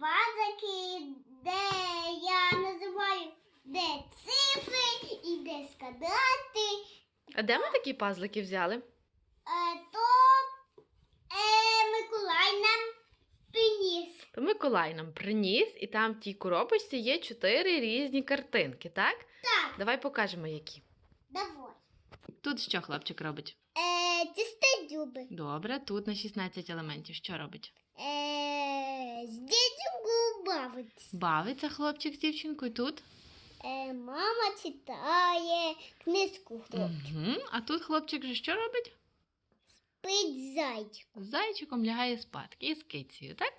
пазики, де я називаю де цифри і де складати. А де ми такі пазлики взяли? Е, то е, Миколай нам приніс. То Миколай нам приніс, і там в тій коробочці є чотири різні картинки, так? Так, Давай покажемо, які. давай. Тут що хлопчик робить? Е, тісте дзюби. Добре, тут на 16 елементів. Що робить? Е, з дідьку бавить. Бавиться хлопчик з дівчинкою тут. Е, мама читає книжку хлопчик. Угу. А тут хлопчик же що робить? Спить зайчиком. З зайчиком лягає спадки і з кицею, так?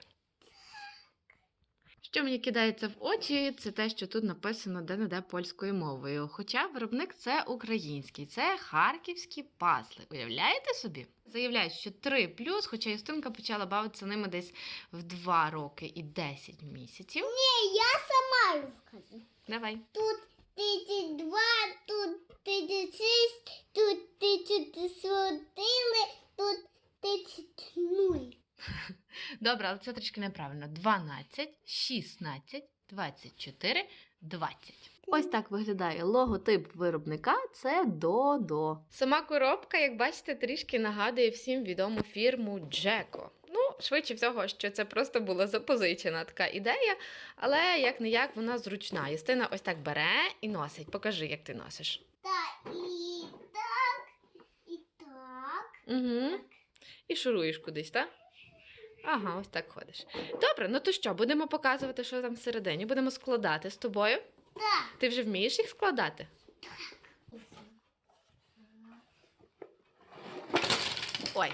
Що мені кидається в очі, це те, що тут написано де-не-де польською мовою. Хоча виробник це український, це харківські пазли. Уявляєте собі? Заявляють, що 3 плюс, хоча Юстинка почала бавитися ними десь в 2 роки і 10 місяців. Ні, я сама розкажу. Давай. Тут 32, тут 36, тут 34, тут 30. Добре, але це трішки неправильно. 12, 16, 24, 20. Ось так виглядає логотип виробника. Це Додо. Сама коробка, як бачите, трішки нагадує всім відому фірму Джеко. Ну, швидше всього, що це просто була запозичена така ідея, але як не як вона зручна. Юстина ось так бере і носить. Покажи, як ти носиш. Так, і так, і так. Угу. І шуруєш кудись, так? Ага, ось так ходиш. Добре, ну то що, будемо показувати, що там всередині. Будемо складати з тобою. Так. Ти вже вмієш їх складати? Ой.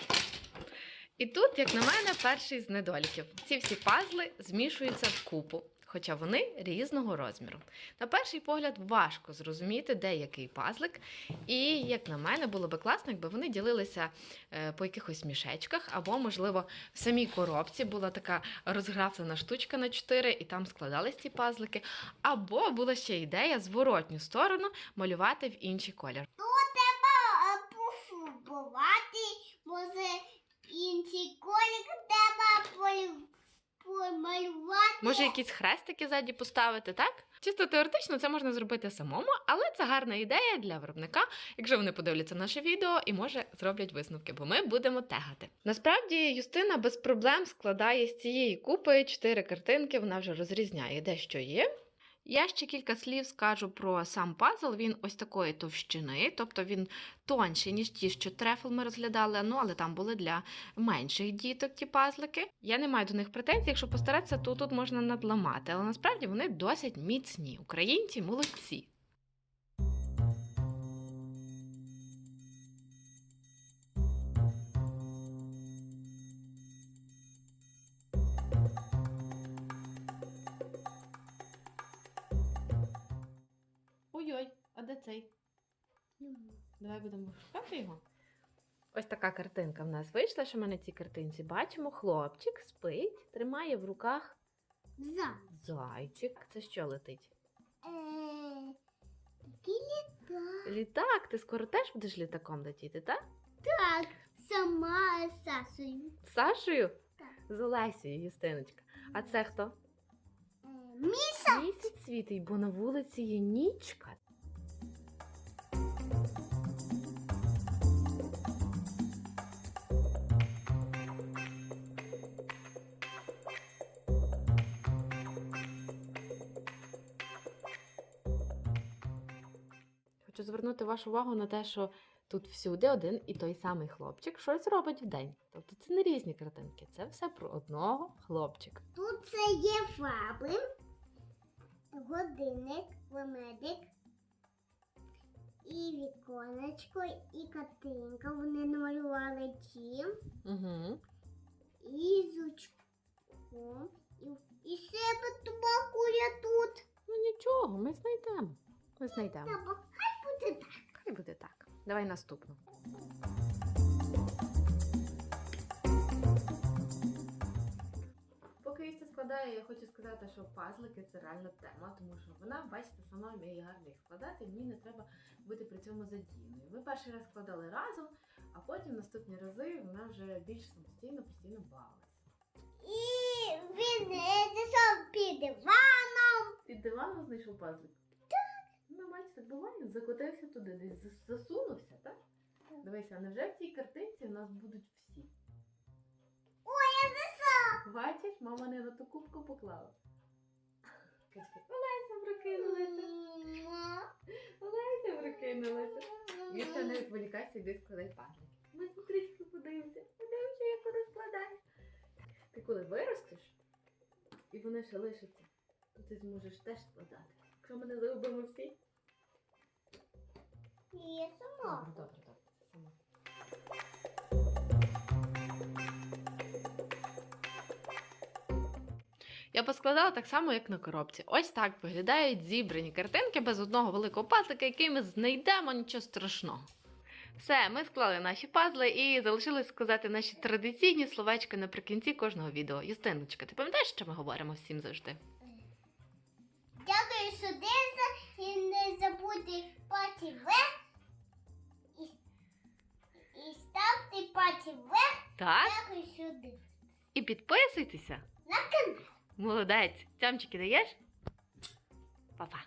І тут, як на мене, перший з недоліків. Ці всі пазли змішуються в купу, хоча вони різного розміру. На перший погляд важко зрозуміти, де який пазлик. І, як на мене, було би класно, якби вони ділилися е, по якихось мішечках, або, можливо, в самій коробці була така розграфлена штучка на 4, і там складались ці пазлики. Або була ще ідея зворотню сторону малювати в інший колір. Треба е, пофарбувати, може інший колір треба полю- помалювати. Може, якісь хрестики ззаді поставити, так? Чисто теоретично це можна зробити самому, але це гарна ідея для виробника, якщо вони подивляться наше відео і може зроблять висновки, бо ми будемо тегати. Насправді Юстина без проблем складає з цієї купи чотири картинки, вона вже розрізняє, де що є. Я ще кілька слів скажу про сам пазл. Він ось такої товщини, тобто він тонший, ніж ті, що трефл ми розглядали, ну але там були для менших діток ті пазлики. Я не маю до них претензій, якщо постаратися, то тут можна надламати, але насправді вони досить міцні. Українці молодці. Цей? Давай будемо шукати його. Ось така картинка в нас вийшла, що ми на цій картинці бачимо. Хлопчик спить, тримає в руках За. зайчик. Це що летить? Е, такі літа. Літак, ти скоро теж будеш літаком летіти, так? Так, сама з Сашею. З Сашою? Так. З Олесією, Юстиночка. А це хто? Е, Міша. Місяць світить, бо на вулиці є нічка. Хочу звернути вашу увагу на те, що тут всюди один і той самий хлопчик щось робить в день. Тобто це не різні картинки, це все про одного хлопчика. Тут це є фаблин, годинник, ведмедик, і віконечко, і картинка. Вони намалювали дім, Угу. і зучком, і, себе табакує тут. Ну нічого, ми знайдемо. Ми знайдемо. Табак, хай буде так. Хай буде так. Давай наступну. Поки Юстя складає, я хочу сказати, що пазлики це реальна тема, тому що вона, бачите, сама вміє гарно їх складати, мені не треба бути при цьому задіяною. Ми перший раз складали разом, а потім наступні рази вона вже більш самостійно постійно бавилася. І він е, під диваном. Під диваном знайшов пазлик? Так. Бачите, буває, закотився туди, десь засунувся, так? Дивися, невже в цій картинці в нас будуть всі? Ой, я зайшов. Бачиш, мама не на ту кубку поклала. Олеся прокинулася. Олеся прокинулася. Вірка, не відволікайся, йди складай пазлик. Ми смотрички подивимося. Подивимося, як розкладаєш. Ти коли виростеш, і вони ще лишаться, то ти зможеш теж складати. Якщо ми не загубимо всі. І я сама. Добре, добре, добре. Сама. Я поскладала так само, як на коробці. Ось так виглядають зібрані картинки без одного великого пазлика, який ми знайдемо, нічого страшного. Все, ми склали наші пазли і залишилось сказати наші традиційні словечки наприкінці кожного відео. Юстиночка, ти пам'ятаєш, що ми говоримо всім завжди? Дякую, що дивишся. І не забудьте пальці вверх. Так, Дякую, що дивишся. і підписуйтеся. На канал. Молодець. Тямчики даєш? Па-па.